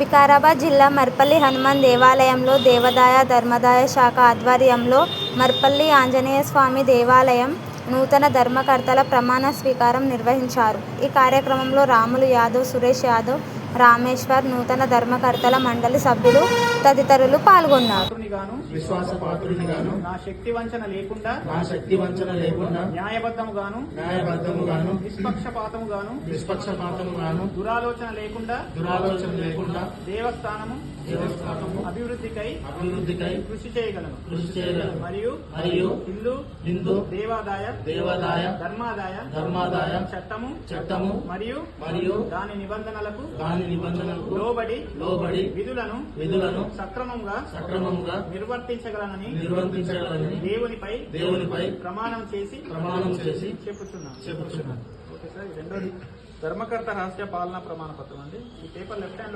వికారాబాద్ జిల్లా మర్పల్లి హనుమాన్ దేవాలయంలో దేవాదాయ ధర్మదాయ శాఖ ఆధ్వర్యంలో మర్పల్లి ఆంజనేయ స్వామి దేవాలయం నూతన ధర్మకర్తల ప్రమాణ స్వీకారం నిర్వహించారు. ఈ కార్యక్రమంలో రాములు యాదవ్ సురేష్ యాదవ్ రామేశ్వర్ నూతన ధర్మకర్తల మండలి సభ్యులు తదితరులు పాల్గొన్నారు. నా శక్తి వంచన లేకుండా నా శక్తి వంచన లేకుండా న్యాయబద్ధము గాను న్యాయబద్ధము గాను నిష్పక్షపాతము గాను నిష్పక్షపాతము గాను దురాలోచన లేకుండా దురాలోచన లేకుండా దేవస్థానము దేవస్థానము అభివృద్ధికై అభివృద్ధికై కృషి చేయగలను. కృషి చేయగలను. మరియు మరియు హిందూ హిందూ దేవాదాయ దేవాదాయ ధర్మాదాయ ధర్మాదాయ చట్టము చట్టము మరియు మరియు దాని నిబంధనలకు దాని నిబంధనలకు లోబడి లోబడి విధులను విధులను సక్రమంగా సక్రమంగా నిర్వర్తించగలనని నిర్వర్తించగలని దేవునిపై దేవునిపై ప్రమాణం చేసి ప్రమాణం చేసి చెప్పుచున్నాను. చెప్పుచున్నాను. ఓకే సార్ రెండోది ధర్మకర్త రహస్య పాలనా ప్రమాణ పత్రం అండి. ఈ పేపర్ లెఫ్ట్ హ్యాండ్